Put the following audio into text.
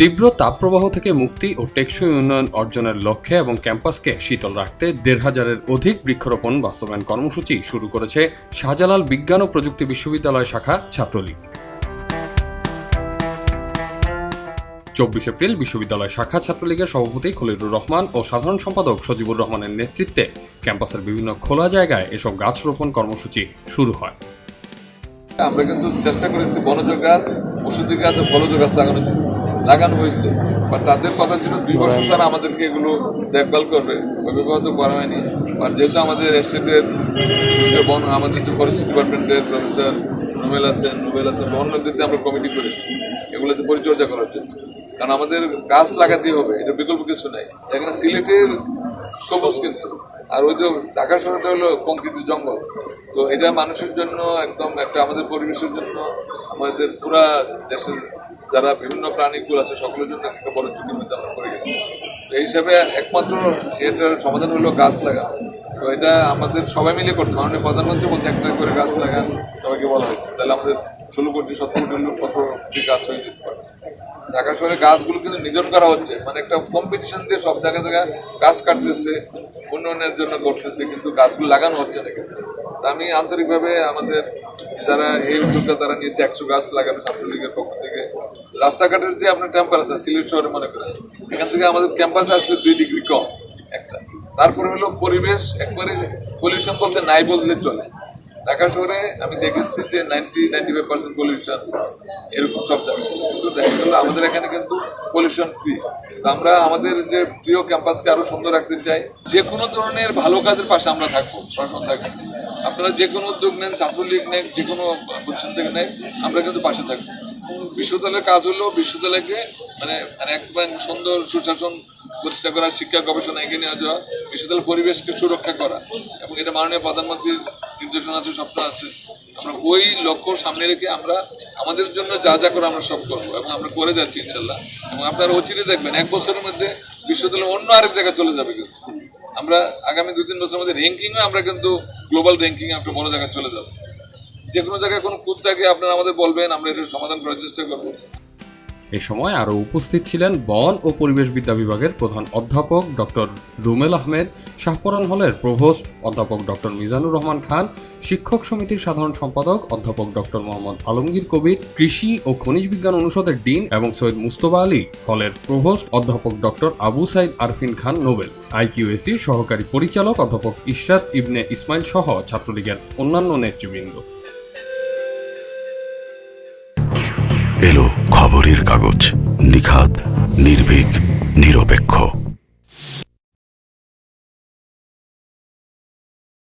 তীব্র তাপপ্রবাহ থেকে মুক্তি ও টেকসই উন্নয়ন অর্জনের লক্ষ্যে এবং ক্যাম্পাসকে শীতল রাখতে দেড় হাজারের অধিক বৃক্ষরোপণ বাস্তবায়ন কর্মসূচি শুরু করেছে শাহজালাল বিজ্ঞান ও প্রযুক্তি বিশ্ববিদ্যালয় শাখা ছাত্রলীগ চব্বিশ এপ্রিল বিশ্ববিদ্যালয় শাখা ছাত্রলীগের সভাপতি খলিলুর রহমান ও সাধারণ সম্পাদক সজিবুর রহমানের নেতৃত্বে ক্যাম্পাসের বিভিন্ন খোলা জায়গায় এসব গাছ রোপণ কর্মসূচি শুরু হয় আমরা কিন্তু চেষ্টা করেছি বনজ গাছ, ওষুধি গাছ ও ফলজ গাছ লাগানো জন্য। লাগানো হয়েছে। বাট তাদের কথা ছিল, দুই বছর তারা আমাদেরকে এগুলো দেখভাল করবে। অভিভাবক তো করা হয়নি। আর যেহেতু আমাদের স্টেটের বন, আমাদের ফরেস্ট ডিপার্টমেন্টের প্রফেসর নোবেল আছেন নোবেল আছেন বন্যদেরতে আমরা কমিটি করেছি এগুলোতে পরিচর্যা করার জন্য। কারণ আমাদের গাছ লাগাতেই হবে, এটা বিকল্প কিছু নাই। এখানে সিলেটের সবুজ কিন্তু। আর ওই যে ঢাকা শহরটা হলো কংক্রিটের জঙ্গল। তো এটা মানুষের জন্য একদম একটা আমাদের পরিবেশের জন্য, আমাদের পুরা দেশের যারা বিভিন্ন প্রাণীকুল আছে, সকলের জন্য একটা বড় ঝুঁকি মধ্যে করে গেছে। তো এই হিসাবে একমাত্র এটার সমাধান হলো গাছ লাগানো। তো এটা আমাদের সবাই মিলে করতে। মাননীয় প্রধানমন্ত্রী বলছে, একটা করে গাছ লাগান। সবাইকে বলা হয়েছে। তাহলে আমাদের ষোলো কোটি, সতেরো কোটি লোক, সতেরো কোটি গাছ হয়ে যেতে পারে। ঢাকা শহরে গাছগুলো কিন্তু নিধন করা হচ্ছে। মানে একটা কম্পিটিশন দিয়ে সব জায়গায় জায়গায় গাছ কাটতেছে, উন্নয়নের জন্য করতেছে, কিন্তু গাছগুলো লাগানো হচ্ছে না কিন্তু আমি আন্তরিকভাবে আমাদের যারা এই উদ্যোগটা তারা নিয়েছে, একশো গাছ লাগাবে ছাত্রলীগের পক্ষ থেকে। রাস্তাঘাটের যে আপনার টেম্পারেচার সিলেট শহরে মনে করেন, এখান থেকে আমাদের ক্যাম্পাসে আসলে দুই ডিগ্রি কম একটা। তারপরে হলো পরিবেশ, একবারে পলিউশন বলতে নাই বললে চলে। ঢাকা শহরে আমি দেখেছি যে ninety ninety five percent pollution এরকম সব জায়গায়। কিন্তু দেখা গেলো আমাদের এখানে কিন্তু পলিউশন ফ্রি আমরা আমাদের যে প্রিয় ক্যাম্পাসকে আরও সুন্দর রাখতে চাই, যে কোনো ধরনের ভালো কাজের পাশে আমরা থাকব, প্রশাসন থাকব। আপনারা যে কোনো উদ্যোগ নেন, ছাত্রলীগ নেন যে কোনো প্রতিষ্ঠান থেকে নেন আমরা কিন্তু পাশে থাকব। বিশ্ববিদ্যালয়ের কাজ হলো বিশ্ববিদ্যালয়কে মানে মানে একদম সুন্দর সুশাসন প্রতিষ্ঠা করা, শিক্ষা গবেষণা এগিয়ে নিয়ে যাওয়া, বিশ্ববিদ্যালয়ের পরিবেশকে সুরক্ষা করা এবং এটা মাননীয় প্রধানমন্ত্রীর নির্দেশনা আছে স্বপ্ন আছে, আমরা ওই লক্ষ্য সামনে রেখে আমরা আমাদের জন্য যা যা করে আমরা সব করব এবং আমরা করে যাচ্ছি ইনশাল্লাহ। এবং আপনারা অচিরে দেখবেন, এক বছরের মধ্যে বিশ্ববিদ্যালয় অন্য আরেক জায়গায় চলে যাবে কিন্তু। আমরা আগামী দু তিন বছরের মধ্যে র্যাঙ্কিংও আমরা কিন্তু গ্লোবাল র্যাঙ্কিংয়ে একটা বড় জায়গায় চলে যাব। যে কোনো জায়গায় কোনো খুঁত থাকে, আপনারা আমাদের বলবেন, আমরা এটার সমাধান করার চেষ্টা করব। এ সময় আরও উপস্থিত ছিলেন বন ও পরিবেশবিদ্যা বিভাগের প্রধান অধ্যাপক ডক্টর রুমেল আহমেদ শাহপরান হলের প্রভোস্ট অধ্যাপক ডক্টর মিজানুর রহমান খান, শিক্ষক সমিতির সাধারণ সম্পাদক অধ্যাপক ডক্টর মোহাম্মদ আলমগীর কবির, কৃষি ও খনিজ বিজ্ঞান অনুষদের ডিন এবং সৈয়দ মুস্তফা আলী হলের প্রভোস্ট অধ্যাপক ডক্টর আবু সাইদ আরফিন খান নোবেল। আইকিউএসির সহকারী পরিচালক অধ্যাপক ইশরাত ইবনে ইসমাইল সহ ছাত্রলীগের অন্যান্য নেতৃবৃন্দ। এলো খবরের কাগজ নিখাত নির্ভীক, নিরপেক্ষ।